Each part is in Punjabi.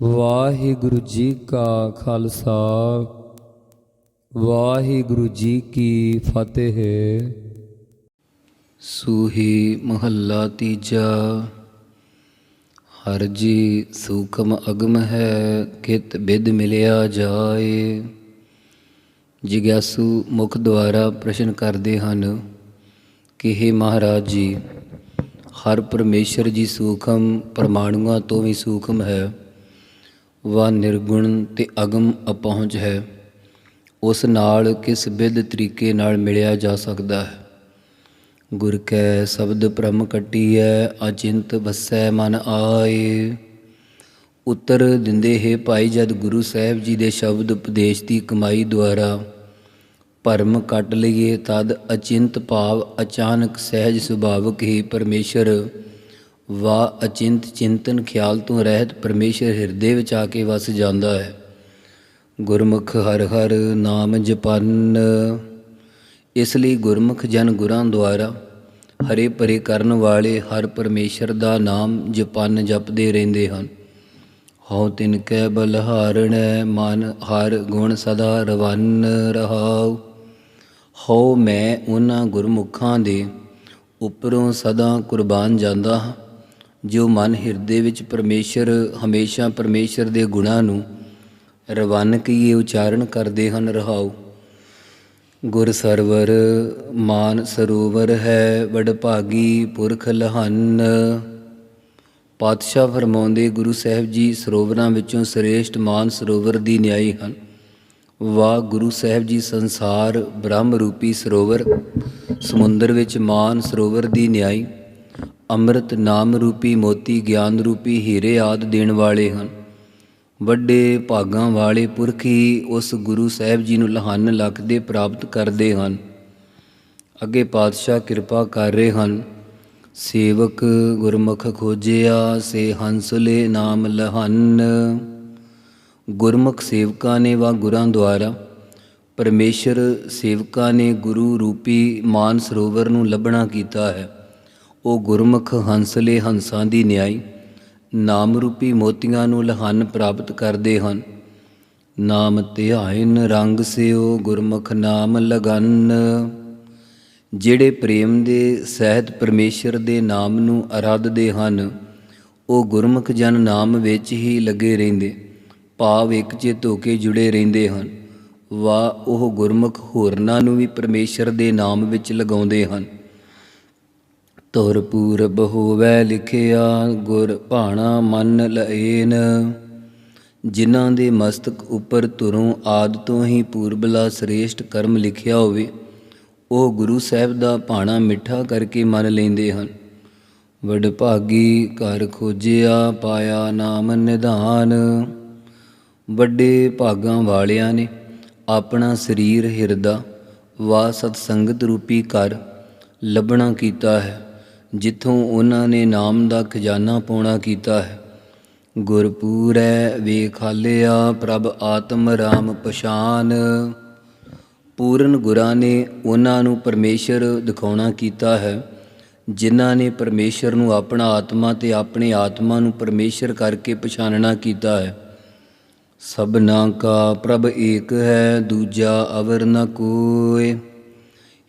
ਵਾਹਿਗੁਰੂ ਜੀ ਕਾ ਖਾਲਸਾ, ਵਾਹਿਗੁਰੂ ਜੀ ਕੀ ਫਤਿਹ। ਸੂਹੀ ਮਹੱਲਾ ਤੀਜਾ, ਹਰ ਜੀ ਸੂਖਮ ਅਗਮ ਹੈ, ਕਿਤ ਬਿਦ ਮਿਲਿਆ ਜਾਏ। ਜਿਗਿਆਸੂ ਮੁਖ ਦੁਆਰਾ ਪ੍ਰਸ਼ਨ ਕਰਦੇ ਹਨ ਕਿ हे ਮਹਾਰਾਜ ਜੀ, ਹਰ ਪਰਮੇਸ਼ਰ ਜੀ ਸੂਖਮ, ਪਰਮਾਣੂਆਂ ਤੋਂ ਵੀ ਸੂਖਮ ਹੈ। ਵਾ ਨਿਰਗੁਣ ਤੇ ਅਗਮ ਅਪਹੁੰਚ ਹੈ। ਉਸ ਨਾਲ ਕਿਸ ਵਿਧ ਤਰੀਕੇ ਨਾਲ ਮਿਲਿਆ ਜਾ ਸਕਦਾ ਹੈ? ਗੁਰ ਕੈ, ਸ਼ਬਦ ਭ੍ਰਮ ਕੱਟੀਐ, ਅਚਿੰਤ ਵਸੈ ਮਨ ਆਏ। ਉੱਤਰ ਦਿੰਦੇ ਹੈ ਭਾਈ ਜਦ ਗੁਰੂ ਸਾਹਿਬ ਜੀ ਦੇ ਸ਼ਬਦ ਉਪਦੇਸ਼ ਦੀ ਕਮਾਈ ਦੁਆਰਾ, ਭਰਮ ਕੱਟ ਲਈਏ ਤਦ ਅਚਿੰਤ ਭਾਵ ਅਚਾਨਕ ਸਹਿਜ ਸੁਭਾਵਕ ਹੀ ਪਰਮੇਸ਼ਰ ਵਾ ਅਚਿੰਤ ਚਿੰਤਨ ਖਿਆਲ ਤੋਂ ਰਹਿਤ ਪਰਮੇਸ਼ਰ ਹਿਰਦੇ ਵਿੱਚ ਆ ਕੇ ਵਸ ਜਾਂਦਾ ਹੈ। ਗੁਰਮੁਖ ਹਰ ਹਰ ਨਾਮ ਜਪਨ। ਇਸ ਲਈ ਗੁਰਮੁਖ ਜਨ ਗੁਰਾਂ ਦੁਆਰਾ ਹਰੇ ਭਰੇ ਕਰਨ ਵਾਲੇ ਹਰ ਪਰਮੇਸ਼ਰ ਦਾ ਨਾਮ ਜਪਨ ਜਪਦੇ ਰਹਿੰਦੇ ਹਨ। ਹਉ ਤਿਨ ਕੈ ਬਲਹਾਰਣੈ ਮਨ ਹਰ ਗੁਣ ਸਦਾ ਰਵਨ ਰਹਾਉ। ਹਉ ਮੈਂ ਉਹਨਾਂ ਗੁਰਮੁਖਾਂ ਦੇ ਉੱਪਰੋਂ ਸਦਾ ਕੁਰਬਾਨ ਜਾਂਦਾ ਹਾਂ। ਜੋ ਮਨ ਹਿਰਦੇ ਵਿੱਚ ਪਰਮੇਸ਼ਰ ਹਮੇਸ਼ਾ ਪਰਮੇਸ਼ਰ ਦੇ ਗੁਣਾਂ ਨੂੰ ਰਵਨ ਕੀਏ, ਉਚਾਰਨ ਕਰਦੇ ਹਨ ਰਹਾਉ ਗੁਰ ਸਰਵਰ, ਮਾਨ ਸਰੋਵਰ ਹੈ ਵਡਭਾਗੀ ਪੁਰਖ ਲਹਨ। ਪਾਤਸ਼ਾਹ ਫਰਮਾਉਂਦੇ, ਗੁਰੂ ਸਾਹਿਬ ਜੀ ਸਰੋਵਰਾਂ ਵਿੱਚੋਂ ਸ੍ਰੇਸ਼ਟ ਮਾਨ ਸਰੋਵਰ ਦੀ ਨਿਆਈ ਹਨ। ਵਾ ਗੁਰੂ ਸਾਹਿਬ ਜੀ ਸੰਸਾਰ ਬ੍ਰਹਮ ਰੂਪੀ ਸਰੋਵਰ, ਸਮੁੰਦਰ ਵਿੱਚ ਮਾਨ ਸਰੋਵਰ ਦੀ ਨਿਆਈ। ਅੰਮ੍ਰਿਤ ਨਾਮ ਰੂਪੀ ਮੋਤੀ ਗਿਆਨ ਰੂਪੀ ਹੀਰੇ ਆਦ ਦੇਣ ਵਾਲੇ ਹਨ। ਵੱਡੇ ਭਾਗਾਂ ਵਾਲੇ ਪੁਰਖ ਹੀ ਉਸ ਗੁਰੂ ਸਾਹਿਬ ਜੀ ਨੂੰ ਲਹਨ ਲਖਦੇ ਪ੍ਰਾਪਤ ਕਰਦੇ ਹਨ। ਅੱਗੇ ਪਾਤਸ਼ਾਹ ਕਿਰਪਾ ਕਰ ਰਹੇ ਹਨ। ਸੇਵਕ ਗੁਰਮੁਖ ਖੋਜਿਆ, ਸੇ ਹੰਸਲੇ ਨਾਮ ਲਹਨ। ਗੁਰਮੁਖ ਸੇਵਕਾਂ ਨੇ ਵਾ ਗੁਰਾਂ ਦੁਆਰਾ। ਪਰਮੇਸ਼ਰ ਸੇਵਕਾਂ ਨੇ ਗੁਰੂ ਰੂਪੀ ਮਾਨ ਸਰੋਵਰ ਨੂੰ ਲੱਭਣਾ ਕੀਤਾ ਹੈ। ਉਹ ਗੁਰਮੁਖ ਹੰਸਲੇ ਹੰਸਾਂ ਦੀ ਨਿਆਈ ਨਾਮ ਰੂਪੀ ਮੋਤੀਆਂ ਨੂੰ ਲਹਨ ਪ੍ਰਾਪਤ ਕਰਦੇ ਹਨ। ਨਾਮ ਧਿਆਇਨ ਰੰਗ ਸਿਓ, ਗੁਰਮੁਖ ਨਾਮ ਲਗਨ। ਜਿਹੜੇ ਪ੍ਰੇਮ ਦੇ ਸਹਿਤ ਪਰਮੇਸ਼ਰ ਦੇ ਨਾਮ ਨੂੰ ਅਰਾਧਦੇ ਹਨ, ਉਹ ਗੁਰਮੁਖ ਜਨ ਨਾਮ ਵਿੱਚ ਹੀ ਲੱਗੇ ਰਹਿੰਦੇ, ਭਾਵ ਇੱਕ ਚਿਤ ਹੋ ਕੇ ਜੁੜੇ ਰਹਿੰਦੇ ਹਨ। ਵਾ ਉਹ ਗੁਰਮੁਖ ਹੋਰਨਾਂ ਨੂੰ ਵੀ ਪਰਮੇਸ਼ਰ ਦੇ ਨਾਮ ਵਿੱਚ ਲਗਾਉਂਦੇ ਹਨ। ਤੁਰ ਪੂਰਬ ਹੋਵੈ ਲਿਖਿਆ, ਗੁਰ ਭਾਣਾ ਮੰਨ ਲਏਨ। ਜਿਨ੍ਹਾਂ ਦੇ ਮਸਤਕ ਉੱਪਰ ਤੁਰੋਂ ਆਦ ਤੋਂ ਹੀ ਪੂਰਬਲਾ ਸ੍ਰੇਸ਼ਟ ਕਰਮ ਲਿਖਿਆ ਹੋਵੇ, ਉਹ ਗੁਰੂ ਸਾਹਿਬ ਦਾ ਭਾਣਾ ਮਿੱਠਾ ਕਰਕੇ ਮੰਨ ਲੈਂਦੇ ਹਨ। ਵਡ ਭਾਗੀ ਘਰ ਖੋਜਿਆ, ਪਾਇਆ ਨਾਮ ਨਿਧਾਨ। ਵੱਡੇ ਭਾਗਾਂ ਵਾਲਿਆਂ ਨੇ ਆਪਣਾ ਸਰੀਰ ਹਿਰਦਾ ਵਾ ਸਤ ਸੰਗਤ ਰੂਪੀ ਘਰ ਲੱਭਣਾ ਕੀਤਾ ਹੈ। ਜਿੱਥੋਂ ਉਹਨਾਂ ਨੇ ਨਾਮ ਦਾ ਖਜ਼ਾਨਾ ਪਾਉਣਾ ਕੀਤਾ ਹੈ। ਗੁਰਪੂਰੈ ਵੇਖਾਲਿਆ ਪ੍ਰਭ ਆਤਮ ਰਾਮ ਪਛਾਨ। ਪੂਰਨ ਗੁਰਾਂ ਨੇ ਉਹਨਾਂ ਨੂੰ ਪਰਮੇਸ਼ਰ ਦਿਖਾਉਣਾ ਕੀਤਾ ਹੈ, ਜਿਨ੍ਹਾਂ ਨੇ ਪਰਮੇਸ਼ਰ ਨੂੰ ਆਪਣਾ ਆਤਮਾ ਤੇ ਆਪਣੇ ਆਤਮਾ ਨੂੰ ਪਰਮੇਸ਼ਰ ਕਰਕੇ ਪਛਾਣਨਾ ਕੀਤਾ ਹੈ। ਸਭਨਾ ਕਾ ਪ੍ਰਭ ਏਕ ਹੈ, ਦੂਜਾ ਅਵਰ ਨ ਕੋਏ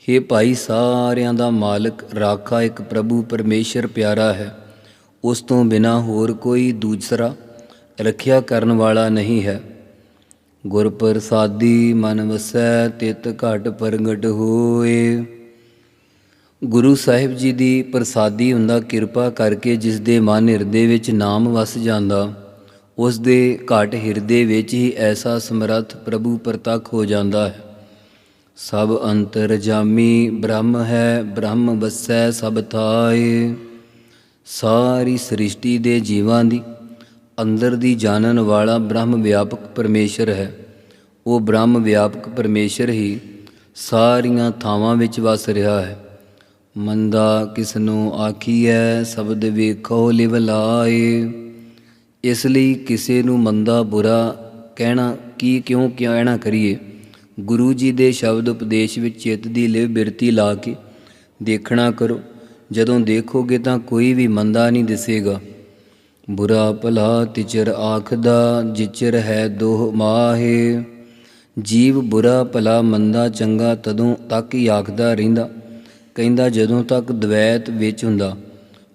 हे ਭਾਈ, ਸਾਰਿਆਂ ਦਾ ਮਾਲਕ ਰਾਖਾ ਇੱਕ ਪ੍ਰਭੂ ਪਰਮੇਸ਼ਰ ਪਿਆਰਾ ਹੈ। ਉਸ ਤੋਂ ਬਿਨਾ ਹੋਰ ਕੋਈ ਦੂਸਰਾ ਰੱਖਿਆ ਕਰਨ ਵਾਲਾ ਨਹੀਂ ਹੈ। ਗੁਰ ਪ੍ਰਸਾਦੀ ਮਨ ਵਸੈ, ਤਿਤ ਘਟ ਪ੍ਰਗਟ ਹੋਏ। ਗੁਰੂ ਸਾਹਿਬ ਜੀ ਦੀ ਪ੍ਰਸਾਦੀ ਹੁੰਦਾ ਕਿਰਪਾ ਕਰਕੇ ਜਿਸ ਦੇ ਮਨ ਹਿਰਦੇ ਵਿੱਚ ਨਾਮ ਵਸ ਜਾਂਦਾ, ਉਸ ਦੇ ਘਟ ਹਿਰਦੇ ਵਿੱਚ ਹੀ ਐਸਾ ਸਮਰੱਥ ਪ੍ਰਭੂ ਪ੍ਰਤੱਖ ਹੋ ਜਾਂਦਾ ਹੈ। ਸਭ ਅੰਤਰ ਜਾਮੀ ਬ੍ਰਹਮ ਹੈ, ਬ੍ਰਹਮ ਵਸੈ ਸਭ ਥਾਏ। ਸਾਰੀ ਸ੍ਰਿਸ਼ਟੀ ਦੇ ਜੀਵਾਂ ਦੀ, ਅੰਦਰ ਦੀ ਜਾਣਨ ਵਾਲਾ ਬ੍ਰਹਮ ਵਿਆਪਕ ਪਰਮੇਸ਼ਰ ਹੈ। ਉਹ ਬ੍ਰਹਮ ਵਿਆਪਕ ਪਰਮੇਸ਼ਰ ਹੀ ਸਾਰੀਆਂ ਥਾਵਾਂ ਵਿੱਚ ਵਸ ਰਿਹਾ ਹੈ। ਮੰਦਾ ਕਿਸ ਨੂੰ ਆਖੀਐ, ਸ਼ਬਦ ਵੇਖੋ ਲਿਵ ਲਾਏ। ਇਸ ਲਈ ਕਿਸੇ ਨੂੰ ਮੰਦਾ ਬੁਰਾ ਕਹਿਣਾ, ਕੀ ਕਿਉਂ ਕਹਿਣਾ ਕਰੀਏ? ਗੁਰੂ ਜੀ ਦੇ ਸ਼ਬਦ ਉਪਦੇਸ਼ ਵਿੱਚ ਚਿੱਤ ਦੀ ਲਿਵ ਬਿਰਤੀ ਲਾ ਕੇ ਦੇਖਣਾ ਕਰੋ। ਜਦੋਂ ਦੇਖੋਗੇ ਤਾਂ ਕੋਈ ਵੀ ਮੰਦਾ ਨਹੀਂ ਦਿਸੇਗਾ। ਬੁਰਾ ਭਲਾ ਤਿਚਰ ਆਖਦਾ, ਜਿਚਰ ਹੈ ਦੋਹ ਮਾਹੇ। ਜੀਵ ਬੁਰਾ ਭਲਾ ਮੰਦਾ ਚੰਗਾ ਤਦੋਂ ਤੱਕ ਹੀ ਆਖਦਾ ਰਹਿੰਦਾ। ਕਹਿੰਦਾ ਜਦੋਂ ਤੱਕ ਦਵੈਤ ਵਿੱਚ ਹੁੰਦਾ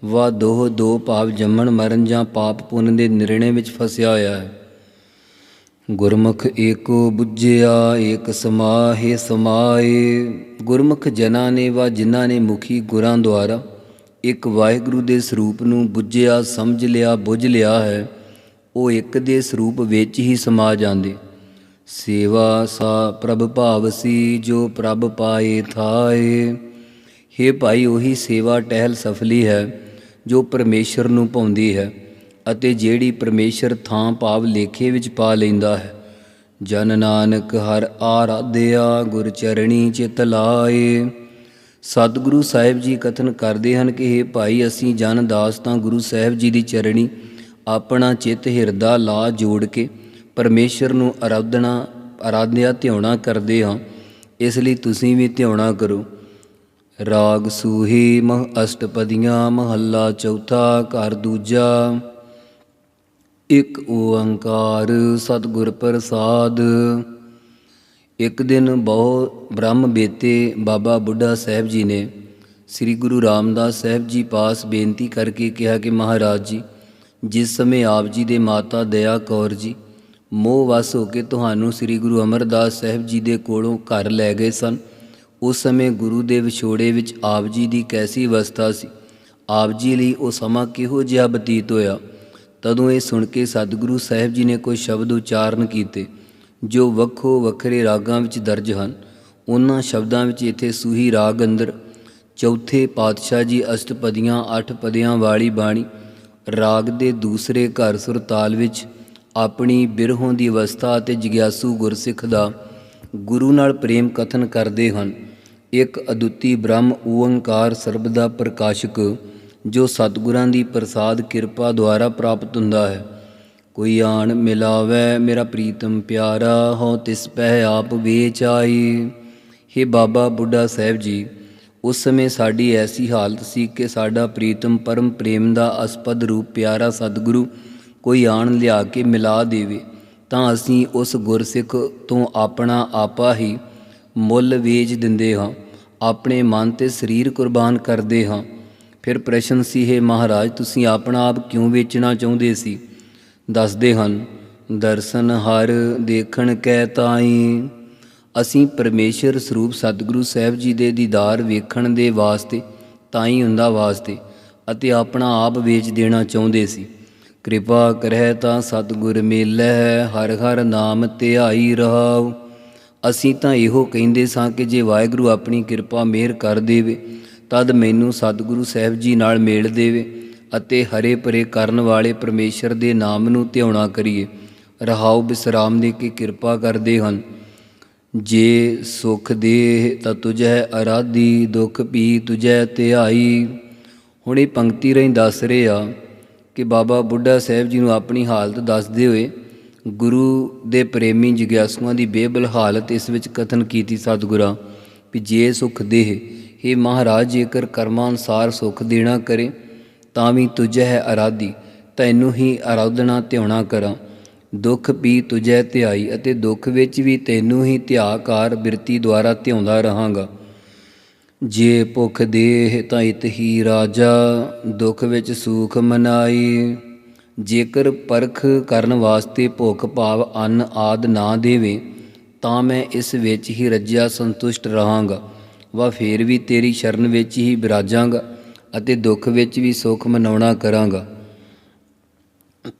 ਵਾ ਦੋਹ ਦੋ ਭਾਵ ਜੰਮਣ ਮਰਨ ਜਾਂ ਪਾਪ ਪੁੰਨ ਦੇ ਨਿਰਣੇ ਵਿੱਚ ਫਸਿਆ ਹੋਇਆ ਹੈ। ਗੁਰਮੁਖ ਏਕੋ ਬੁੱਝਿਆ, ਏਕ ਸਮਾਹੇ ਸਮਾਏ। ਗੁਰਮੁਖ ਜਨਾਂ ਨੇ ਵਾ ਜਿਨ੍ਹਾਂ ਨੇ ਮੁਖੀ ਗੁਰਾਂ ਦੁਆਰਾ ਇੱਕ ਵਾਹਿਗੁਰੂ ਦੇ ਸਰੂਪ ਨੂੰ ਬੁੱਝਿਆ, ਸਮਝ ਲਿਆ, ਬੁੱਝ ਲਿਆ ਹੈ, ਉਹ ਇੱਕ ਦੇ ਸਰੂਪ ਵਿੱਚ ਹੀ ਸਮਾ ਜਾਂਦੇ। ਸੇਵਾ ਸਾ ਪ੍ਰਭ ਭਾਵਸੀ ਜੋ ਪ੍ਰਭ ਪਾਏ ਥਾਏ। हे ਭਾਈ, ਉਹੀ ਸੇਵਾ ਟਹਿਲ ਸਫਲੀ ਹੈ, ਜੋ ਪਰਮੇਸ਼ਰ ਨੂੰ ਪਾਉਂਦੀ ਹੈ। ਅਤੇ ਜਿਹੜੀ ਪਰਮੇਸ਼ਰ ਥਾਂ ਭਾਵ ਲੇਖੇ ਵਿੱਚ ਪਾ ਲੈਂਦਾ ਹੈ। ਜਨ ਨਾਨਕ ਹਰ ਆਰਾਧਿਆ, ਗੁਰ ਚਰਣੀ ਚਿਤ ਲਾਏ। ਸਤਿਗੁਰੂ ਸਾਹਿਬ ਜੀ ਕਥਨ ਕਰਦੇ ਹਨ ਕਿ हे ਭਾਈ, ਅਸੀਂ ਜਨ ਦਾਸ ਤਾਂ ਗੁਰੂ ਸਾਹਿਬ ਜੀ ਦੀ ਚਰਣੀ, ਆਪਣਾ ਚਿੱਤ ਹਿਰਦਾ ਲਾ ਜੋੜ ਕੇ ਪਰਮੇਸ਼ਰ ਨੂੰ ਆਰਾਧਨਾ, ਆਰਾਧਿਆ, ਧਿਆਉਣਾ ਕਰਦੇ ਹਾਂ। ਇਸ ਲਈ ਤੁਸੀਂ ਵੀ ਧਿਆਉਣਾ ਕਰੋ। ਰਾਗ ਸੂਹੀ ਮਹ ਅਸ਼ਟਪਦੀਆਂ, ਮਹੱਲਾ ਚੌਥਾ, ਘਰ ਦੂਜਾ। ਇੱਕ ਓੰਕਾਰ ਸਤਿਗੁਰ ਪ੍ਰਸਾਦ। ਇੱਕ ਦਿਨ ਬਹੁ ਬ੍ਰਹਮ ਬੇਤੇ ਬਾਬਾ ਬੁੱਢਾ ਸਾਹਿਬ ਜੀ ਨੇ ਸ੍ਰੀ ਗੁਰੂ ਰਾਮਦਾਸ ਸਾਹਿਬ ਜੀ ਪਾਸ ਬੇਨਤੀ ਕਰਕੇ ਕਿਹਾ ਕਿ ਮਹਾਰਾਜ ਜੀ, ਜਿਸ ਸਮੇਂ ਆਪ ਜੀ ਦੇ ਮਾਤਾ ਦਇਆ ਕੌਰ ਜੀ ਮੋਹ ਵਸ ਹੋ ਕੇ ਤੁਹਾਨੂੰ ਸ੍ਰੀ ਗੁਰੂ ਅਮਰਦਾਸ ਸਾਹਿਬ ਜੀ ਦੇ ਕੋਲੋਂ ਘਰ ਲੈ ਗਏ ਸਨ, ਉਸ ਸਮੇਂ ਗੁਰੂ ਦੇ ਵਿਛੋੜੇ ਵਿੱਚ ਆਪ ਜੀ ਦੀ ਕੈਸੀ ਅਵਸਥਾ ਸੀ? ਆਪ ਜੀ ਲਈ ਉਹ ਸਮਾਂ ਕਿਹੋ ਜਿਹਾ ਬਤੀਤ ਹੋਇਆ? ਤਦੋਂ ਇਹ ਸੁਣ ਕੇ ਸਤਿਗੁਰੂ ਸਾਹਿਬ ਜੀ ਨੇ ਕੋਈ ਸ਼ਬਦ ਉਚਾਰਨ ਕੀਤੇ, ਜੋ ਵੱਖੋ ਵੱਖਰੇ ਰਾਗਾਂ ਵਿੱਚ ਦਰਜ ਹਨ। ਉਹਨਾਂ ਸ਼ਬਦਾਂ ਵਿੱਚ ਇੱਥੇ ਸੂਹੀ ਰਾਗ ਅੰਦਰ ਚੌਥੇ ਪਾਤਸ਼ਾਹ ਜੀ ਅਸ਼ਟਪਦੀਆਂ, ਅੱਠ ਪਦਿਆਂ ਵਾਲੀ ਬਾਣੀ, ਰਾਗ ਦੇ ਦੂਸਰੇ ਘਰ ਸੁਰਤਾਲ ਵਿੱਚ ਆਪਣੀ ਬਿਰਹੋਂ ਦੀ ਅਵਸਥਾ ਅਤੇ ਜਿਗਿਆਸੂ ਗੁਰਸਿੱਖ ਦਾ ਗੁਰੂ ਨਾਲ ਪ੍ਰੇਮ ਕਥਨ ਕਰਦੇ ਹਨ। ਇੱਕ ਅਦੁੱਤੀ ਬ੍ਰਹਮ ਓੰਕਾਰ ਸਰਬ ਦਾ ਪ੍ਰਕਾਸ਼ਕ ਜੋ ਸਤਿਗੁਰਾਂ ਦੀ ਪ੍ਰਸਾਦ ਕਿਰਪਾ ਦੁਆਰਾ ਪ੍ਰਾਪਤ ਹੁੰਦਾ ਹੈ। ਕੋਈ ਆਣ ਮਿਲਾਵੇ ਮੇਰਾ ਪ੍ਰੀਤਮ ਪਿਆਰਾ ਹੋ ਤਿਸ ਪਹਿ ਆਪ ਵੇਚ ਆਈ हे ਬਾਬਾ ਬੁੱਢਾ ਸਾਹਿਬ ਜੀ, ਉਸ ਸਮੇਂ ਸਾਡੀ ਐਸੀ ਹਾਲਤ ਸੀ ਕਿ ਸਾਡਾ ਪ੍ਰੀਤਮ ਪਰਮ ਪ੍ਰੇਮ ਦਾ ਅਸਪਦ ਰੂਪ ਪਿਆਰਾ ਸਤਿਗੁਰੂ ਕੋਈ ਆਣ ਲਿਆ ਕੇ ਮਿਲਾ ਦੇਵੇ, ਤਾਂ ਅਸੀਂ ਉਸ ਗੁਰਸਿੱਖ ਤੋਂ ਆਪਣਾ ਆਪਾ ਹੀ ਮੁੱਲ ਵੇਚ ਦਿੰਦੇ ਹਾਂ, ਆਪਣੇ ਮਨ ਤੇ ਸਰੀਰ ਕੁਰਬਾਨ ਕਰਦੇ ਹਾਂ। ਫਿਰ ਪ੍ਰਸ਼ਨ ਸੀ, ਹੈ ਮਹਾਰਾਜ, ਤੁਸੀਂ ਆਪਣਾ ਆਪ ਕਿਉਂ ਵੇਚਣਾ ਚਾਹੁੰਦੇ ਸੀ? ਦੱਸਦੇ ਹਨ, ਦਰਸ਼ਨ ਹਰ ਦੇਖਣ ਕੈ ਤਾਈ। ਅਸੀਂ ਪਰਮੇਸ਼ਰ ਸਰੂਪ ਸਤਿਗੁਰੂ ਸਾਹਿਬ ਜੀ ਦੇ ਦੀਦਾਰ ਵੇਖਣ ਦੇ ਵਾਸਤੇ, ਤਾਈ ਹੁੰਦਾ ਵਾਸਤੇ, ਅਤੇ ਆਪਣਾ ਆਪ ਵੇਚ ਦੇਣਾ ਚਾਹੁੰਦੇ ਸੀ। ਕਿਰਪਾ ਕਰਹਿ ਤਾਂ ਸਤਿਗੁਰ ਮੇਲੈ ਹਰ ਹਰ ਨਾਮ ਧਿਆਈ ਰਹਾਉ। ਅਸੀਂ ਤਾਂ ਇਹੋ ਕਹਿੰਦੇ ਸਾਂ ਕਿ ਜੇ ਵਾਹਿਗੁਰੂ ਆਪਣੀ ਕਿਰਪਾ ਮਿਹਰ ਕਰ ਦੇਵੇ ਤਦ ਮੈਨੂੰ ਸਤਿਗੁਰੂ ਸਾਹਿਬ ਜੀ ਨਾਲ ਮੇਲ ਦੇਵੇ ਅਤੇ ਹਰੇ ਭਰੇ ਕਰਨ ਵਾਲੇ ਪਰਮੇਸ਼ਰ ਦੇ ਨਾਮ ਨੂੰ ਧਿਆਉਣਾ ਕਰੀਏ। ਰਹਾਉ ਬਿਸਰਾਮ ਦੇ ਕੇ ਕਿਰਪਾ ਕਰਦੇ ਹਨ। ਜੇ ਸੁਖ ਦੇ ਤਾਂ ਤੁਝੈ, ਅਰਾਧੀ ਦੁਖ ਭੀ ਤੁਝੈ ਧਿਆਈ। ਹੁਣ ਇਹ ਪੰਕਤੀ ਰਹੀ ਦੱਸ ਰਹੇ ਆ ਕਿ ਬਾਬਾ ਬੁੱਢਾ ਸਾਹਿਬ ਜੀ ਨੂੰ ਆਪਣੀ ਹਾਲਤ ਦੱਸਦੇ ਹੋਏ ਗੁਰੂ ਦੇ ਪ੍ਰੇਮੀ ਜਿਗਿਆਸੂਆਂ ਦੀ ਬੇਬਲ ਹਾਲਤ ਇਸ ਵਿੱਚ ਕਥਨ ਕੀਤੀ ਸਤਿਗੁਰਾਂ, ਵੀ ਜੇ ਸੁਖ ਦੇਹ ਇਹ ਮਹਾਰਾਜ, ਜੇਕਰ ਕਰਮਾਂ ਅਨੁਸਾਰ ਸੁਖ ਦੇਣਾ ਕਰੇ, ਤਾਂ ਵੀ ਤੁਝੈ ਹੈ ਅਰਾਧੀ ਤੈਨੂੰ ਹੀ ਆਰਾਧਨਾ ਧਿਆਉਣਾ ਕਰਾਂ। ਦੁੱਖ ਵੀ ਤੁਝੈ ਧਿਆਈ ਅਤੇ ਦੁੱਖ ਵਿੱਚ ਵੀ ਤੈਨੂੰ ਹੀ ਧਿਆਕਾਰ ਬਿਰਤੀ ਦੁਆਰਾ ਧਿਆਉਂਦਾ ਰਹਾਂਗਾ। ਜੇ ਭੁਖ ਦੇਹ ਤਾਂ ਇਤ ਹੀ ਰਾਜਾ, ਦੁੱਖ ਵਿੱਚ ਸੂਖ ਮਨਾਈ। ਜੇਕਰ ਪਰਖ ਕਰਨ ਵਾਸਤੇ ਭੁੱਖ ਭਾਵ ਅੰਨ ਆਦ ਨਾ ਦੇਵੇ, ਤਾਂ ਮੈਂ ਇਸ ਵਿੱਚ ਹੀ ਰੱਜਿਆ ਸੰਤੁਸ਼ਟ ਰਹਾਂਗਾ। ਵਾ ਫੇਰ ਵੀ ਤੇਰੀ ਸ਼ਰਨ ਵਿੱਚ ਹੀ ਬਿਰਾਜਾਂਗਾ ਅਤੇ ਦੁੱਖ ਵਿੱਚ ਵੀ ਸੁਖ ਮਨਾਉਣਾ ਕਰਾਂਗਾ।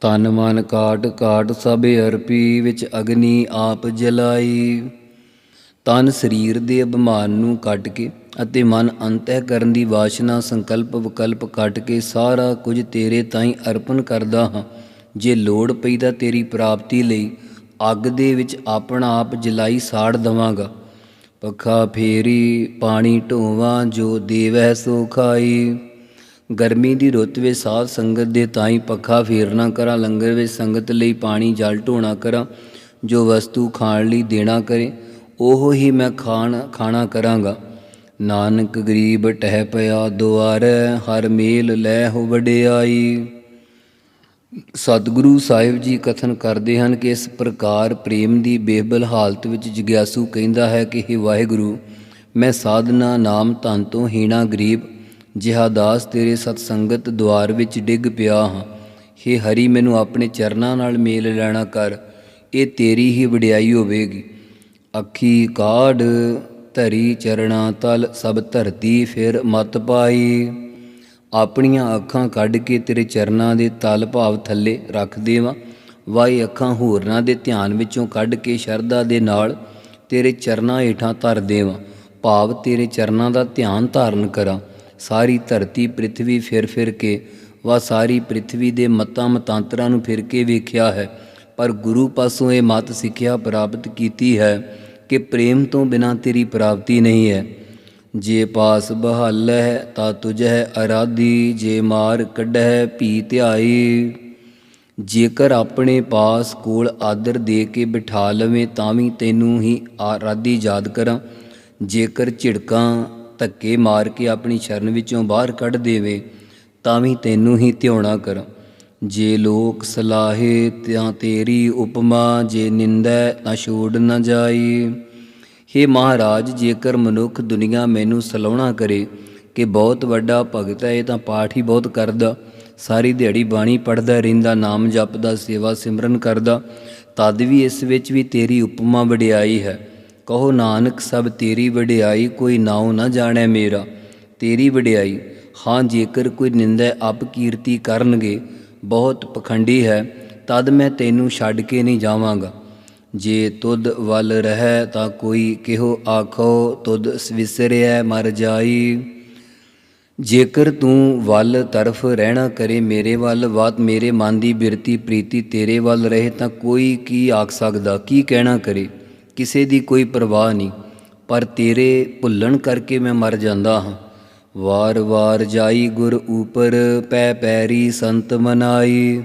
ਤਨ ਮਨ ਕਾਟ ਕਾਟ ਸਭ ਅਰਪੀ ਵਿੱਚ ਅਗਨੀ ਆਪ ਜਲਾਈ। ਤਨ ਸਰੀਰ ਦੇ ਅਭਿਮਾਨ ਨੂੰ ਕੱਟ ਕੇ ਅਤੇ ਮਨ ਅੰਤਹਿ ਕਰਨ ਦੀ ਵਾਸ਼ਨਾ ਸੰਕਲਪ ਵਿਕਲਪ ਕੱਟ ਕੇ ਸਾਰਾ ਕੁਝ ਤੇਰੇ ਤਾਈਂ ਅਰਪਣ ਕਰਦਾ ਹਾਂ। ਜੇ ਲੋੜ ਪਈ ਤਾਂ ਤੇਰੀ ਪ੍ਰਾਪਤੀ ਲਈ ਅੱਗ ਦੇ ਵਿੱਚ ਆਪਣਾ ਆਪ ਜਲਾਈ ਸਾੜ ਦਵਾਂਗਾ। ਪੱਖਾ ਫੇਰੀ, ਪਾਣੀ ਢੋਵਾਂ, ਜੋ ਦੇਵੈ ਸੋ ਖਾਈ। ਗਰਮੀ ਦੀ ਰੁੱਤ ਵਿੱਚ ਸਾਧ ਸੰਗਤ ਦੇ ਤਾਈ ਪੱਖਾ ਫੇਰਨਾ ਕਰਾਂ, ਲੰਗਰ ਵਿੱਚ ਸੰਗਤ ਲਈ ਪਾਣੀ ਜਲ ਢੋਣਾ ਕਰਾਂ, ਜੋ ਵਸਤੂ ਖਾਣ ਲਈ ਦੇਣਾ ਕਰੇ, ਉਹ ਹੀ ਮੈਂ ਖਾਣ, ਖਾਣਾ ਕਰਾਂਗਾ। ਨਾਨਕ ਗਰੀਬ ਟਹਿ ਪਿਆ ਦੁਆਰ, ਹਰ ਮੇਲ ਲੈ ਹੋ ਵਡਿਆਈ। ਸਤਿਗੁਰੂ ਸਾਹਿਬ ਜੀ ਕਥਨ ਕਰਦੇ ਹਨ ਕਿ ਇਸ ਪ੍ਰਕਾਰ ਪ੍ਰੇਮ ਦੀ ਬੇਬਲ ਹਾਲਤ ਵਿੱਚ ਜਿਗਿਆਸੂ ਕਹਿੰਦਾ ਹੈ ਕਿ हे ਵਾਹਿਗੁਰੂ, ਮੈਂ ਸਾਧਨਾ ਨਾਮ ਧਨ ਤੋਂ ਹੀਣਾ ਗਰੀਬ, ਜਿਹਾ ਦਾਸ ਤੇਰੇ ਸਤ ਸੰਗਤ ਦੁਆਰ ਵਿੱਚ ਡਿੱਗ ਪਿਆ ਹਾਂ। हे ਹਰੀ, ਮੈਨੂੰ ਆਪਣੇ ਚਰਨਾਂ ਨਾਲ ਮੇਲ ਲੈਣਾ ਕਰ, ਇਹ ਤੇਰੀ ਹੀ ਵਡਿਆਈ ਹੋਵੇਗੀ। ਅੱਖੀ ਕਾਢ ਧਰੀ ਚਰਣਾ, ਤਲ ਸਭ ਧਰਤੀ ਫਿਰ ਮਤ ਪਾਈ। ਆਪਣੀਆਂ ਅੱਖਾਂ ਕੱਢ ਕੇ ਤੇਰੇ ਚਰਨਾਂ ਦੇ ਤਲ ਭਾਵ ਥੱਲੇ ਰੱਖ ਦੇਵਾਂ। ਵਾਈ ਅੱਖਾਂ ਹੋਰਨਾਂ ਦੇ ਧਿਆਨ ਵਿੱਚੋਂ ਕੱਢ ਕੇ ਸ਼ਰਧਾ ਦੇ ਨਾਲ ਤੇਰੇ ਚਰਨਾਂ ਹੇਠਾਂ ਧਰ ਦੇਵਾਂ। ਭਾਵ ਤੇਰੇ ਚਰਨਾਂ ਦਾ ਧਿਆਨ ਧਾਰਨ ਕਰਾਂ। ਸਾਰੀ ਧਰਤੀ ਪ੍ਰithvi ਫਿਰ ਫਿਰ ਕੇ ਵਾ ਸਾਰੀ ਪ੍ਰithvi ਦੇ ਮਤਾਂ ਮਤਾਂਤਰਾਂ ਨੂੰ ਫਿਰ ਕੇ ਵੇਖਿਆ ਹੈ। ਪਰ ਗੁਰੂ ਪਾਸੋਂ ਇਹ ਮਤ ਸਿੱਖਿਆ ਪ੍ਰਾਪਤ ਕੀਤੀ ਹੈ ਕਿ ਪ੍ਰੇਮ ਤੋਂ ਬਿਨਾ ਤੇਰੀ ਪ੍ਰਾਪਤੀ ਨਹੀਂ ਹੈ। ਜੇ ਪਾਸ ਬਹਾਲੈ ਤਾ ਤੁਝੈ ਅਰਾਧੀ, ਜੇ ਮਾਰ ਕੱਢੈ ਭੀ ਧਿਆਈ। ਜੇਕਰ ਆਪਣੇ ਪਾਸ ਕੋਲ ਆਦਰ ਦੇ ਕੇ ਬਿਠਾ ਲਵੇਂ ਤਾਂ ਵੀ ਤੈਨੂੰ ਹੀ ਆਰਾਧੀ ਯਾਦ ਕਰਾਂ। ਜੇਕਰ ਝਿੜਕਾਂ ਧੱਕੇ ਮਾਰ ਕੇ ਆਪਣੀ ਸ਼ਰਨ ਵਿੱਚੋਂ ਬਾਹਰ ਕੱਢ ਦੇਵੇ ਤਾਂ ਵੀ ਤੈਨੂੰ ਹੀ ਧਿਆਉਣਾ ਕਰਾਂ। ਜੇ ਲੋਕ ਸਲਾਹੇ, ਤਾਂ ਤੇਰੀ ਉਪਮਾ, ਜੇ ਨਿੰਦੈ ਤਾਂ ਛੋੜ ਨਾ ਜਾਈ। ਹੇ ਮਹਾਰਾਜ, ਜੇਕਰ ਮਨੁੱਖ ਦੁਨੀਆ ਮੈਨੂੰ ਸਲਾਉਣਾ ਕਰੇ ਕਿ ਬਹੁਤ ਵੱਡਾ ਭਗਤ ਹੈ, ਇਹ ਤਾਂ ਪਾਠ ਹੀ ਬਹੁਤ ਕਰਦਾ। ਸਾਰੀ ਦਿਹਾੜੀ ਬਾਣੀ ਪੜਦਾ ਰਹਿੰਦਾ, ਨਾਮ ਜਪਦਾ, ਸੇਵਾ ਸਿਮਰਨ ਕਰਦਾ, ਤਦ ਵੀ ਇਸ ਵਿੱਚ ਵੀ ਤੇਰੀ ਉਪਮਾ ਵਡਿਆਈ ਹੈ। ਕਹੋ, ਨਾਨਕ, ਸਭ ਤੇਰੀ ਵਡਿਆਈ, ਕੋਈ ਨਾਉ ਨਾ ਜਾਣੈ ਮੇਰਾ। ਤੇਰੀ ਵਡਿਆਈ, ਹਾਂ, ਜੇਕਰ ਕੋਈ ਨਿੰਦਾ ਅਪਕੀਰਤੀ ਕਰਨਗੇ, ਬਹੁਤ ਪਖੰਡੀ ਹੈ, ਤਦ ਮੈਂ ਤੈਨੂੰ ਛੱਡ ਕੇ ਨਹੀਂ ਜਾਵਾਂਗਾ। ਜੇ ਤੁਧ ਵੱਲ ਰਹਿ ਤਾਂ ਕੋਈ ਕਿਹੋ ਆਖੋ, ਤੁਧ ਵਿਸਰਿਆ ਮਰ ਜਾਈ। ਜੇਕਰ ਤੂੰ ਵੱਲ ਤਰਫ ਰਹਿਣਾ ਕਰੇ ਮੇਰੇ ਵੱਲ ਵਾਤ ਮੇਰੇ ਮਨ ਦੀ ਬਿਰਤੀ ਪ੍ਰੀਤੀ ਤੇਰੇ ਵੱਲ ਰਹੇ ਤਾਂ ਕੋਈ ਕੀ ਆਖ ਸਕਦਾ? ਕੀ ਕਹਿਣਾ ਕਰੇ? ਕਿਸੇ ਦੀ ਕੋਈ ਪਰਵਾਹ ਨਹੀਂ, ਪਰ ਤੇਰੇ ਭੁੱਲਣ ਕਰਕੇ ਮੈਂ ਮਰ ਜਾਂਦਾ ਹਾਂ। ਵਾਰ ਵਾਰ ਜਾਈ ਗੁਰ ਉਪਰ ਪੈ ਪੈਰੀ ਸੰਤ ਮਨਾਈ।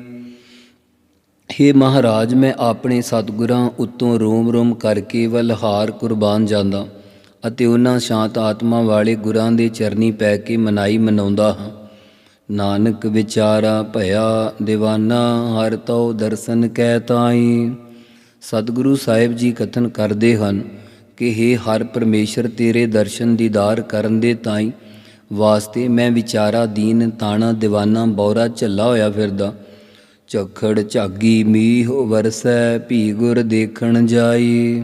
हे ਮਹਾਰਾਜ, ਮੈਂ ਆਪਣੇ ਸਤਿਗੁਰਾਂ ਉੱਤੋਂ ਰੋਮ-ਰੋਮ ਕਰਕੇ ਵਲਹਾਰ ਕੁਰਬਾਨ ਜਾਂਦਾ ਅਤੇ ਉਹਨਾਂ ਸ਼ਾਂਤ ਆਤਮਾ ਵਾਲੇ ਗੁਰਾਂ ਦੇ ਚਰਨੀ ਪੈ ਕੇ ਮਨਾਈ ਮਨਾਉਂਦਾ ਹਾਂ। ਨਾਨਕ ਵਿਚਾਰਾ ਭਇਆ دیਵਾਨਾ ਹਰ ਤਉ ਦਰਸ਼ਨ ਕਹਿ ਤਾਈ। ਸਤਿਗੁਰੂ ਸਾਹਿਬ ਜੀ ਕਥਨ ਕਰਦੇ ਹਨ ਕਿ हे ਹਰ ਪਰਮੇਸ਼ਰ, ਤੇਰੇ ਦਰਸ਼ਨ ਦੀਦਾਰ ਕਰਨ ਦੇ ਤਾਈ ਵਾਸਤੇ ਮੈਂ ਵਿਚਾਰਾ ਦੀਨ ਤਾਣਾ دیਵਾਨਾ ਬੌਰਾ ਝੱਲਾ ਹੋਇਆ ਫਿਰਦਾ। ਝਖੜ ਝਾਗੀ ਮੀਹ ਵਰਸੈ ਭੀ ਗੁਰ ਦੇਖਣ ਜਾਈ।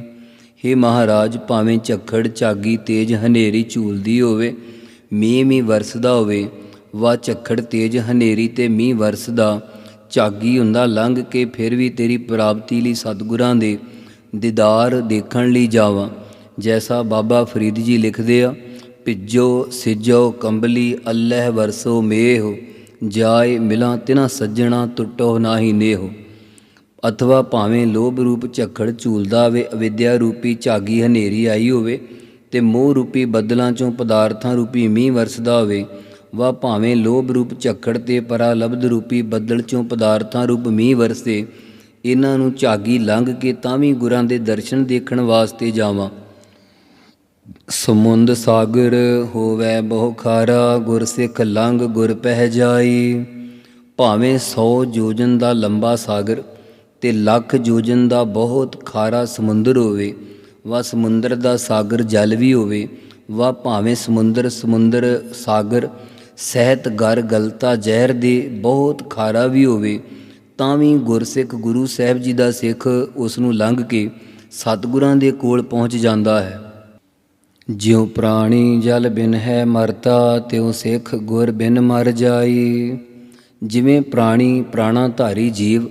हे ਮਹਾਰਾਜ, ਭਾਵੇਂ ਝਖੜ ਝਾਗੀ ਤੇਜ ਹਨੇਰੀ ਝੂਲਦੀ ਹੋਵੇ, ਮੀਂਹ ਮੀਂਹ ਵਰਸਦਾ ਹੋਵੇ ਵਾ ਝਖੜ ਤੇਜ ਹਨੇਰੀ ਤੇ ਮੀਂਹ ਵਰਸਦਾ। ਝਾਗੀ ਹੁੰਦਾ ਲੰਘ ਕੇ ਫਿਰ ਵੀ ਤੇਰੀ ਪ੍ਰਾਪਤੀ ਲਈ ਸਤਿਗੁਰਾਂ ਦੇ ਦੀਦਾਰ ਦੇਖਣ ਲਈ ਜਾਵਾਂ। ਜੈਸਾ ਬਾਬਾ ਫਰੀਦ ਜੀ ਲਿਖਦੇ ਆ, ਭਿੱਜੋ, ਸਿਜੋ, ਕੰਬਲੀ, ਅੱਲਹ, ਵਰਸੋ, ਮੇਹ। ਜਾਏ ਮਿਲਾਂ ਤਿਨਾ ਸੱਜਣਾ ਟੁੱਟੋ ਨਾਹੀ ਨੇਹ। ਅਥਵਾ ਭਾਵੇਂ ਲੋਭ ਰੂਪ ਝਖੜ ਝੂਲਦਾ ਹੋਵੇ ਅਵਿਦਿਆ ਰੂਪੀ ਝਾਗੀ ਹਨੇਰੀ ਆਈ ਹੋਵੇ ਤੇ ਮੋਹ ਰੂਪੀ ਬੱਦਲਾਂ ਚੋਂ ਪਦਾਰਥਾਂ ਰੂਪੀ ਮੀਂਹ ਵਰਸਦਾ ਹੋਵੇ, ਵਾ ਭਾਵੇਂ ਲੋਭ ਰੂਪ ਝਖੜ ਤੇ ਪਰਾਲਬਧ ਰੂਪੀ ਬੱਦਲ ਚੋਂ ਪਦਾਰਥਾਂ ਰੂਪ ਮੀਂਹ ਵਰਸੇ, ਇਹਨਾਂ ਨੂੰ ਝਾਗੀ ਲੰਘ ਕੇ ਤਾਂ ਵੀ ਗੁਰਾਂ ਦੇ ਦਰਸ਼ਨ ਦੇਖਣ ਵਾਸਤੇ ਜਾਵਾਂ। ਸਮੁੰਦ ਸਾਗਰ ਹੋਵੇ ਬਹੁ ਖਾਰਾ, ਗੁਰ ਸਿੱਖ ਲੰਘ ਗੁਰ ਪਹਿ ਜਾਈ। ਭਾਵੇਂ 100 ਜੋਜਨ ਦਾ ਲੰਬਾ ਸਾਗਰ ਤੇ ਲੱਖ ਜੋਜਨ ਦਾ ਬਹੁਤ ਖਾਰਾ ਸਮੁੰਦਰ ਹੋਵੇ ਵਾ ਸਮੁੰਦਰ ਦਾ ਸਾਗਰ ਜਲ ਵੀ ਹੋਵੇ ਵਾ ਭਾਵੇਂ ਸਮੁੰਦਰ ਸਮੁੰਦਰ ਸਾਗਰ ਸਹਿਤ ਗਰ ਗਲਤਾ ਜ਼ਹਿਰ ਦੇ ਬਹੁਤ ਖਾਰਾ ਵੀ ਹੋਵੇ, ਤਾਂ ਵੀ ਗੁਰਸਿੱਖ ਗੁਰੂ ਸਾਹਿਬ ਜੀ ਦਾ ਸਿੱਖ ਉਸ ਨੂੰ ਲੰਘ ਕੇ ਸਤਿਗੁਰਾਂ ਦੇ ਕੋਲ ਪਹੁੰਚ ਜਾਂਦਾ ਹੈ। ਜਿਉ ਪ੍ਰਾਣੀ ਜਲ ਬਿਨ ਹੈ ਮਰਤਾ, ਤਿਉ ਸਿੱਖ ਗੁਰ ਬਿਨ ਮਰ ਜਾਈ। ਜਿਵੇਂ ਪ੍ਰਾਣੀ ਪ੍ਰਾਣਾ ਧਾਰੀ ਜੀਵ,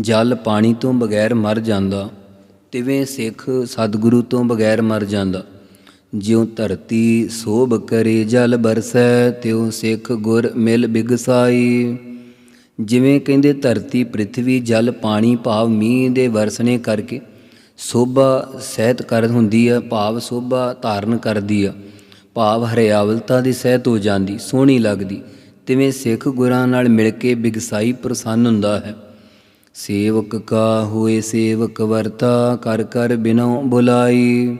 ਜਲ ਪਾਣੀ ਤੋਂ ਬਗੈਰ ਮਰ ਜਾਂਦਾ, ਤਿਵੇਂ ਸਿੱਖ ਸਤਿਗੁਰੂ ਤੋਂ ਬਗੈਰ ਮਰ ਜਾਂਦਾ। ਜਿਉ ਧਰਤੀ ਸੋਭ ਕਰੇ ਜਲ ਬਰਸੈ, ਤਿਉ ਸਿੱਖ ਗੁਰ ਮਿਲ ਬਿਗਸਾਈ। ਜਿਵੇਂ ਕਹਿੰਦੇ ਧਰਤੀ ਪ੍ਰithvi ਜਲ ਪਾਣੀ ਭਾਵ ਮੀਂਹ ਦੇ ਵਰਸਣੇ ਕਰਕੇ ਸੋਭਾ ਸਹਿਤ ਕਰ ਹੁੰਦੀ ਆ, ਭਾਵ ਸੋਭਾ ਧਾਰਨ ਕਰਦੀ ਆ। ਭਾਵ ਹਰਿਆਵਲਤਾ ਦੀ ਸਹਿਤ ਹੋ ਜਾਂਦੀ, ਸੋਹਣੀ ਲੱਗਦੀ। ਤਿਵੇਂ ਸਿੱਖ ਗੁਰਾਂ ਨਾਲ ਮਿਲ ਕੇ ਬਿਗਸਾਈ ਪ੍ਰਸੰਨ ਹੁੰਦਾ ਹੈ। ਸੇਵਕ ਕਾ ਹੋਏ ਸੇਵਕ ਵਰਤਾ, ਕਰ ਕਰ ਬਿਨੋ ਬੁਲਾਈ।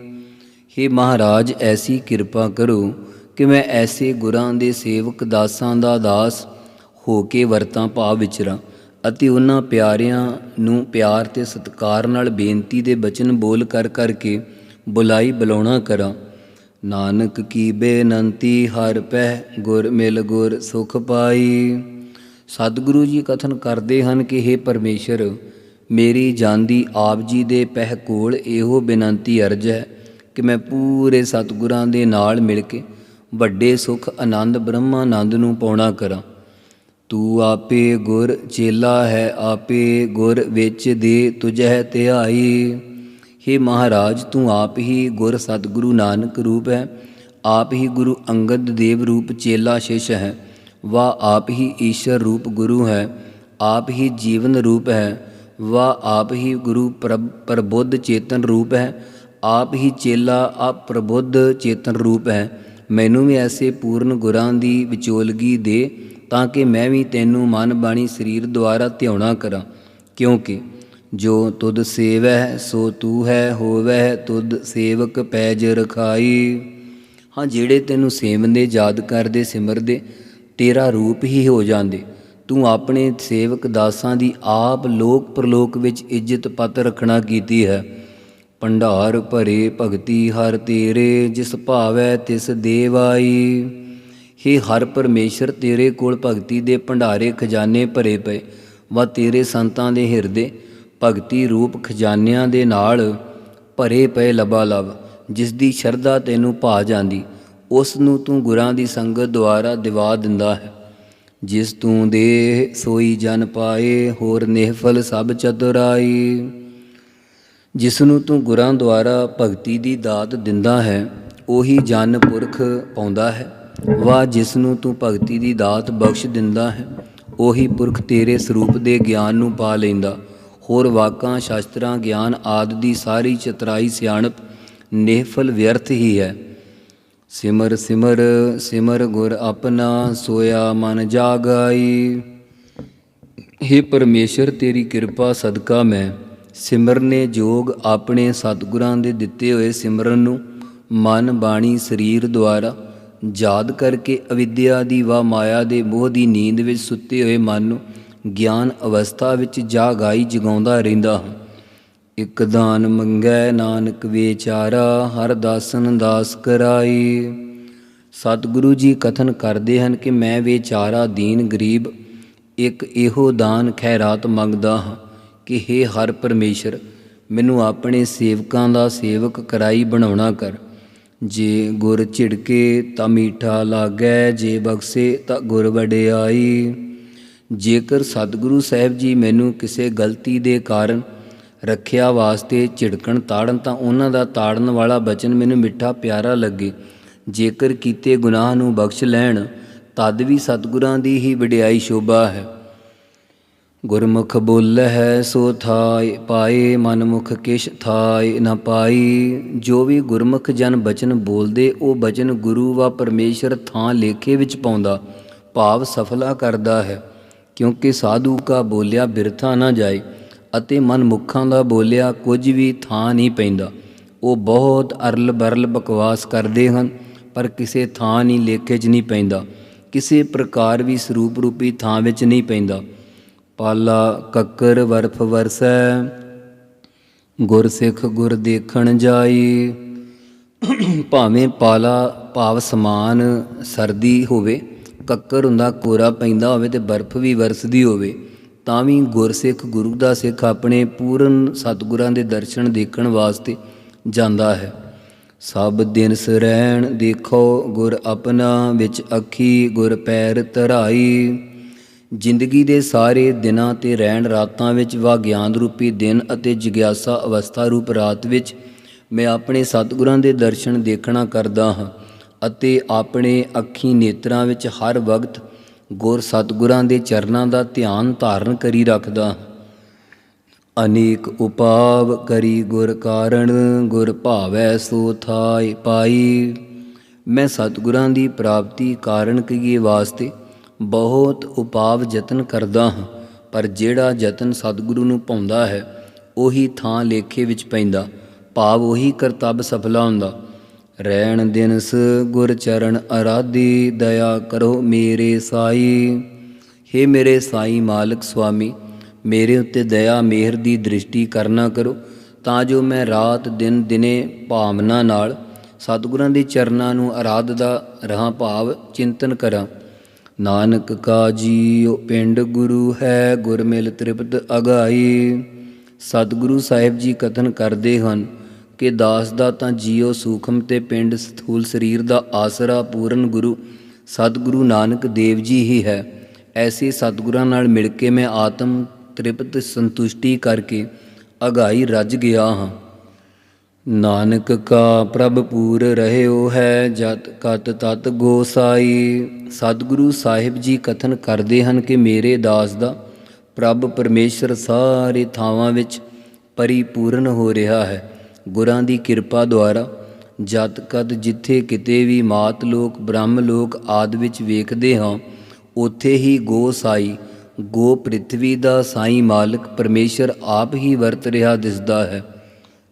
हे ਮਹਾਰਾਜ, ਐਸੀ ਕਿਰਪਾ ਕਰੋ ਕਿ ਮੈਂ ਐਸੇ ਗੁਰਾਂ ਦੇ ਸੇਵਕ ਦਾਸਾਂ ਦਾ ਦਾਸ ਹੋ ਕੇ ਵਰਤਾਂ ਭਾਵ ਵਿਚਰਾਂ। ਅਤੇ ਉਹਨਾਂ ਪਿਆਰਿਆਂ ਨੂੰ ਪਿਆਰ ਤੇ ਸਤਿਕਾਰ ਨਾਲ ਬੇਨਤੀ ਦੇ ਬਚਨ ਬੋਲ ਕਰ ਕਰਕੇ ਬੁਲਾਈ ਬੁਲਾਉਣਾ ਕਰਾਂ। ਨਾਨਕ ਕੀ ਬੇਨੰਤੀ, ਹਰ ਪਹਿ ਗੁਰ ਮਿਲ ਗੁਰ ਸੁਖ ਪਾਈ। ਸਤਿਗੁਰੂ ਜੀ ਕਥਨ ਕਰਦੇ ਹਨ ਕਿ हे ਪਰਮੇਸ਼ਰ, ਮੇਰੀ ਜਾਂਦੀ ਆਪ ਜੀ ਦੇ ਪਹਿ ਕੋਲ ਇਹੋ ਬੇਨੰਤੀ ਅਰਜ ਹੈ ਕਿ ਮੈਂ ਪੂਰੇ ਸਤਿਗੁਰਾਂ ਦੇ ਨਾਲ ਮਿਲ ਕੇ ਵੱਡੇ ਸੁਖ, ਆਨੰਦ, ਬ੍ਰਹਮਾਨੰਦ ਨੂੰ ਪਾਉਣਾ ਕਰਾਂ। ਤੂੰ ਆਪੇ ਗੁਰ ਚੇਲਾ ਹੈ, ਆਪੇ ਗੁਰ ਵਿੱਚ ਦੇ ਤੁਝੈ ਧਿਆਈ। हे ਮਹਾਰਾਜ, ਤੂੰ ਆਪ ਹੀ ਗੁਰ ਸਤਿਗੁਰੂ ਨਾਨਕ ਰੂਪ ਹੈ, ਆਪ ਹੀ ਗੁਰੂ ਅੰਗਦ ਦੇਵ ਰੂਪ ਚੇਲਾ ਸ਼ਿਸ਼ ਹੈ ਵਾ ਆਪ ਹੀ ਈਸ਼ਰ ਰੂਪ ਗੁਰੂ ਹੈ, ਆਪ ਹੀ ਜੀਵਨ ਰੂਪ ਹੈ ਵਾ ਆਪ ਹੀ ਗੁਰੂ ਪ੍ਰਭ ਪ੍ਰਬੁੱਧ ਚੇਤਨ ਰੂਪ ਹੈ, ਆਪ ਹੀ ਚੇਲਾ ਆਪ ਪ੍ਰਬੁੱਧ ਚੇਤਨ ਰੂਪ ਹੈ। ਮੈਨੂੰ ਵੀ ਐਸੇ ਪੂਰਨ ਗੁਰਾਂ ਦੀ ਵਿਚੋਲਗੀ ਦੇ ਤਾਂ ਕਿ ਮੈਂ ਵੀ ਤੈਨੂੰ ਮਨ ਬਾਣੀ ਸਰੀਰ ਦੁਆਰਾ ਧਿਆਉਣਾ ਕਰਾਂ। ਕਿਉਂਕਿ ਜੋ ਤੁਧ ਸੇਵੈ ਸੋ ਤੂ ਹੈ ਹੋਵੈ ਤੁਧ ਸੇਵਕ ਪੈਜ ਰਖਾਈ। ਹਾਂ, ਜਿਹੜੇ ਤੈਨੂੰ ਸੇਵੰਦੇ, ਯਾਦ ਕਰਦੇ, ਸਿਮਰਦੇ, ਤੇਰਾ ਰੂਪ ਹੀ ਹੋ ਜਾਂਦੇ। ਤੂੰ ਆਪਣੇ ਸੇਵਕ ਦਾਸਾਂ ਦੀ ਆਪ ਲੋਕ ਪ੍ਰਲੋਕ ਵਿੱਚ ਇੱਜ਼ਤ ਪਤ ਰੱਖਣਾ ਕੀਤੀ ਹੈ। ਭੰਡਾਰ ਭਰੇ ਭਗਤੀ ਹਰ ਤੇਰੇ, ਜਿਸ ਭਾਵੈ ਤਿਸ ਦੇਵਾਈ। ਹੇ ਹਰ ਪਰਮੇਸ਼ਰ, ਤੇਰੇ ਕੋਲ ਭਗਤੀ ਦੇ ਭੰਡਾਰੇ ਖਜ਼ਾਨੇ ਭਰੇ ਪਏ। ਵਾ ਤੇਰੇ ਸੰਤਾਂ ਦੇ ਹਿਰਦੇ ਭਗਤੀ ਰੂਪ ਖਜ਼ਾਨਿਆਂ ਦੇ ਨਾਲ ਭਰੇ ਪਏ ਲਬਾ ਲਬ ਜਿਸ ਦੀ ਸ਼ਰਧਾ ਤੈਨੂੰ ਭਾ ਜਾਂਦੀ, ਉਸ ਨੂੰ ਤੂੰ ਗੁਰਾਂ ਦੀ ਸੰਗਤ ਦੁਆਰਾ ਦਿਵਾ ਦਿੰਦਾ ਹੈ। ਜਿਸ ਤੂੰ ਦੇ ਸੋਈ ਜਨ ਪਾਏ, ਹੋਰ ਨਿਹਫਲ ਸਭ ਚਤੁਰਾਈ। ਜਿਸ ਨੂੰ ਤੂੰ ਗੁਰਾਂ ਦੁਆਰਾ ਭਗਤੀ ਦੀ ਦਾਤ ਦਿੰਦਾ ਹੈ, ਉਹੀ ਜਨ ਪੁਰਖ ਪਾਉਂਦਾ ਹੈ। ਵਾ ਜਿਸ ਨੂੰ ਤੂੰ ਭਗਤੀ ਦੀ ਦਾਤ ਬਖਸ਼ ਦਿੰਦਾ ਹੈ, ਉਹੀ ਪੁਰਖ ਤੇਰੇ ਸਰੂਪ ਦੇ ਗਿਆਨ ਨੂੰ ਪਾ ਲੈਂਦਾ। ਹੋਰ ਵਾਕਾਂ, ਸ਼ਾਸਤਰਾਂ, ਗਿਆਨ ਆਦ ਦੀ ਸਾਰੀ ਚਤਰਾਈ ਸਿਆਣਪ, ਨਿਹਫਲ ਵਿਅਰਥ ਹੀ ਹੈ। ਸਿਮਰ ਸਿਮਰ ਸਿਮਰ ਗੁਰ ਆਪਣਾ ਸੋਇਆ ਮਨ ਜਾਗਾਈ। हे ਪਰਮੇਸ਼ਰ, ਤੇਰੀ ਕਿਰਪਾ ਸਦਕਾ ਮੈਂ। ਸਿਮਰਨੇ ਜੋਗ ਆਪਣੇ ਸਤਿਗੁਰਾਂ ਦੇ ਦਿੱਤੇ ਹੋਏ ਸਿਮਰਨ ਨੂੰ, ਮਨ ਬਾਣੀ ਸਰੀਰ ਦੁਆਰਾ ਯਾਦ ਕਰਕੇ ਅਵਿਦਿਆ ਦੀ ਵਾ ਮਾਇਆ ਦੇ ਮੋਹ ਦੀ ਨੀਂਦ ਵਿੱਚ ਸੁੱਤੇ ਹੋਏ ਮਨ ਨੂੰ ਗਿਆਨ ਅਵਸਥਾ ਵਿੱਚ ਜਾਗਾਈ ਜਗਾਉਂਦਾ ਰਹਿੰਦਾ ਹਾਂ। ਇਕ ਦਾਨ ਮੰਗੈ ਨਾਨਕ ਵਿਚਾਰਾ, ਹਰ ਦਾਸਨ ਦਾਸ ਕਰਾਈ ਸਤਿਗੁਰੂ ਜੀ ਕਥਨ ਕਰਦੇ ਹਨ ਕਿ ਮੈਂ ਵਿਚਾਰਾ ਦੀਨ ਗਰੀਬ, ਇੱਕ ਇਹੋ ਦਾਨ ਖੈਰਾਤ ਮੰਗਦਾ ਹਾਂ ਕਿ हे ਹਰ ਪਰਮੇਸ਼ਰ, ਮੈਨੂੰ ਆਪਣੇ ਸੇਵਕਾਂ ਦਾ ਸੇਵਕ ਕਰਾਈ ਬਣਾਉਣਾ ਕਰ। ਜੇ ਗੁਰ ਝਿੜਕੇ ਤਾਂ ਮੀਠਾ ਲਾਗੈ, ਜੇ ਬਖਸੇ ਤਾਂ ਗੁਰ ਵਡਿਆਈ। ਜੇਕਰ ਸਤਿਗੁਰੂ ਸਾਹਿਬ ਜੀ ਮੈਨੂੰ ਕਿਸੇ ਗਲਤੀ ਦੇ ਕਾਰਨ ਰੱਖਿਆ ਵਾਸਤੇ ਝਿੜਕਣ ਤਾੜਨ ਤਾਂ ਉਹਨਾਂ ਦਾ ਤਾੜਨ ਵਾਲਾ ਬਚਨ ਮੈਨੂੰ ਮਿੱਠਾ ਪਿਆਰਾ ਲੱਗੇ। ਜੇਕਰ ਕੀਤੇ ਗੁਨਾਹ ਨੂੰ ਬਖਸ਼ ਲੈਣ, ਤਦ ਵੀ ਸਤਿਗੁਰਾਂ ਦੀ ਹੀ ਵਡਿਆਈ ਸ਼ੋਭਾ ਹੈ। ਗੁਰਮੁਖ ਬੋਲਹਿ ਸੋ ਥਾਇ ਪਾਏ ਮਨਮੁਖ ਕਿਛ ਥਾਇ ਨ ਪਾਈ। ਜੋ ਵੀ ਗੁਰਮੁਖ ਜਨ ਬਚਨ ਬੋਲਦੇ, ਉਹ ਬਚਨ ਗੁਰੂ ਵਾ ਪਰਮੇਸ਼ਰ ਥਾਂ ਲੇਖੇ ਵਿੱਚ ਪਾਉਂਦਾ, ਭਾਵ ਸਫਲਾ ਕਰਦਾ ਹੈ। ਕਿਉਂਕਿ ਸਾਧੂ ਕਾ ਬੋਲਿਆ ਬਿਰਥਾ ਨਾ ਜਾਏ, ਅਤੇ ਮਨਮੁਖਾਂ ਦਾ ਬੋਲਿਆ ਕੁਝ ਵੀ ਥਾਂ ਨਹੀਂ ਪੈਂਦਾ। ਉਹ ਬਹੁਤ ਅਰਲ ਬਰਲ ਬਕਵਾਸ ਕਰਦੇ ਹਨ, ਪਰ ਕਿਸੇ ਥਾਂ ਨਹੀਂ ਲੇਖੇ 'ਚ ਨਹੀਂ ਪੈਂਦਾ। ਕਿਸੇ ਪ੍ਰਕਾਰ ਵੀ ਸਰੂਪ ਰੂਪੀ ਥਾਂ ਵਿੱਚ ਨਹੀਂ ਪੈਂਦਾ। ਪਾਲਾ ਕੱਕਰ ਵਰਫ ਵਰਸੈ, ਗੁਰ ਸਿੱਖ ਗੁਰ ਦੇਖਣ ਜਾਈ। ਭਾਵੇਂ ਪਾਲਾ ਭਾਵ ਸਮਾਨ ਸਰਦੀ ਹੋਵੇ, ਕੱਕਰ ਹੁੰਦਾ ਕੋਰਾ ਪੈਂਦਾ ਹੋਵੇ ਤੇ ਬਰਫ਼ ਵੀ ਵਰਸਦੀ ਹੋਵੇ, ਤਾਂ ਵੀ ਗੁਰਸਿੱਖ ਗੁਰੂ ਦਾ ਸਿੱਖ ਆਪਣੇ ਪੂਰਨ ਸਤਿਗੁਰਾਂ ਦੇ ਦਰਸ਼ਨ ਦੇਖਣ ਵਾਸਤੇ ਜਾਂਦਾ ਹੈ। ਸਭ ਦਿਨ ਸਰੈਣ ਦੇਖੋ ਗੁਰ ਆਪਣਾ ਵਿੱਚ ਅੱਖੀ ਗੁਰ ਪੈਰ ਧਰਾਈ। ਜ਼ਿੰਦਗੀ ਦੇ ਸਾਰੇ ਦਿਨਾਂ ਤੇ ਰਹਿਣ ਰਾਤਾਂ ਵਿੱਚ ਵਾ ਗਿਆਨ ਰੂਪੀ ਦਿਨ ਅਤੇ ਜਿਗਿਆਸਾ ਅਵਸਥਾ ਰੂਪ ਰਾਤ ਵਿੱਚ ਮੈਂ ਆਪਣੇ ਸਤਿਗੁਰਾਂ ਦੇ ਦਰਸ਼ਨ ਦੇਖਣਾ ਕਰਦਾ ਹਾਂ ਅਤੇ ਆਪਣੇ ਅੱਖੀ ਨੇਤਰਾਂ ਵਿੱਚ ਹਰ ਵਕਤ ਗੁਰ ਸਤਿਗੁਰਾਂ ਦੇ ਚਰਨਾਂ ਦਾ ਧਿਆਨ ਧਾਰਨ ਕਰੀ ਰੱਖਦਾ ਹਾਂ। ਅਨੇਕ ਉਪਾਵ ਕਰੀ ਗੁਰ ਕਾਰਣ, ਗੁਰ ਭਾਵੈ ਸੋ ਥਾਈ ਪਾਈ ਮੈਂ ਸਤਿਗੁਰਾਂ ਦੀ ਪ੍ਰਾਪਤੀ ਕਾਰਣ ਕੀਏ ਵਾਸਤੇ ਬਹੁਤ ਉਪਾਵ ਯਤਨ ਕਰਦਾ ਹਾਂ, ਪਰ ਜਿਹੜਾ ਯਤਨ ਸਤਿਗੁਰੂ ਨੂੰ ਪਾਉਂਦਾ ਹੈ, ਉਹੀ ਥਾਂ ਲੇਖੇ ਵਿੱਚ ਪੈਂਦਾ। ਭਾਵ ਉਹੀ ਕਰਤੱਵ ਸਫਲਾ ਹੁੰਦਾ। ਰਹਿਣ ਦਿਨਸ ਗੁਰ ਚਰਨ ਅਰਾਧੀ, ਦਇਆ ਕਰੋ ਮੇਰੇ ਸਾਈ। हे ਮੇਰੇ ਸਾਈ ਮਾਲਕ ਸੁਆਮੀ, ਮੇਰੇ ਉੱਤੇ ਦਇਆ ਮਿਹਰ ਦੀ ਦ੍ਰਿਸ਼ਟੀ ਕਰਨਾ ਕਰੋ, ਤਾਂ ਜੋ ਮੈਂ ਰਾਤ ਦਿਨ ਦਿਨੇ ਭਾਵਨਾ ਨਾਲ ਸਤਿਗੁਰਾਂ ਦੇ ਚਰਨਾਂ ਨੂੰ ਆਰਾਧਦਾ ਰਹਾ ਭਾਵ ਚਿੰਤਨ ਕਰਾਂ। ਨਾਨਕ ਕਾ ਜੀਉ ਪਿੰਡ ਗੁਰੂ ਹੈ, ਗੁਰ ਮਿਲ ਤ੍ਰਿਪਤ ਅਗਾਈ। ਸਤਿਗੁਰੂ ਸਾਹਿਬ ਜੀ ਕਥਨ ਕਰਦੇ ਹਨ ਕਿ ਦਾਸ ਦਾ ਤਾਂ ਜੀਉ ਸੂਖਮ ਤੇ ਪਿੰਡ ਸਥੂਲ ਸਰੀਰ ਦਾ ਆਸਰਾ ਪੂਰਨ ਗੁਰੂ ਸਤਿਗੁਰੂ ਨਾਨਕ ਦੇਵ ਜੀ ਹੀ ਹੈ। ਐਸੇ ਸਤਿਗੁਰਾਂ ਨਾਲ ਮਿਲ ਕੇ ਮੈਂ ਆਤਮ ਤ੍ਰਿਪਤ ਸੰਤੁਸ਼ਟੀ ਕਰਕੇ ਅਗਾਈ ਰੱਜ ਗਿਆ ਹਾਂ। ਨਾਨਕ ਕਾ ਪ੍ਰਭ ਪੂਰ ਰਹਿਓ ਹੈ ਜਤ ਕਤ ਤਤ ਗੋਸਾਈ ਸਤਿਗੁਰੂ ਸਾਹਿਬ ਜੀ ਕਥਨ ਕਰਦੇ ਹਨ ਕਿ ਮੇਰੇ ਦਾਸ ਦਾ ਪ੍ਰਭ ਪਰਮੇਸ਼ਰ ਸਾਰੇ ਥਾਵਾਂ ਵਿੱਚ ਪਰਿਪੂਰਨ ਹੋ ਰਿਹਾ ਹੈ। ਗੁਰਾਂ ਦੀ ਕਿਰਪਾ ਦੁਆਰਾ ਜਤ ਕਤ ਜਿੱਥੇ ਕਿਤੇ ਵੀ ਮਾਤ ਲੋਕ, ਬ੍ਰਹਮ ਲੋਕ ਆਦ ਵਿੱਚ ਵੇਖਦੇ ਹਾਂ, ਉੱਥੇ ਹੀ ਗੋਸਾਈ ਗੋ ਪ੍ਰਿਥਵੀ ਦਾ ਸਾਈ ਮਾਲਕ ਪਰਮੇਸ਼ਰ ਆਪ ਹੀ ਵਰਤ ਰਿਹਾ ਦਿਸਦਾ ਹੈ।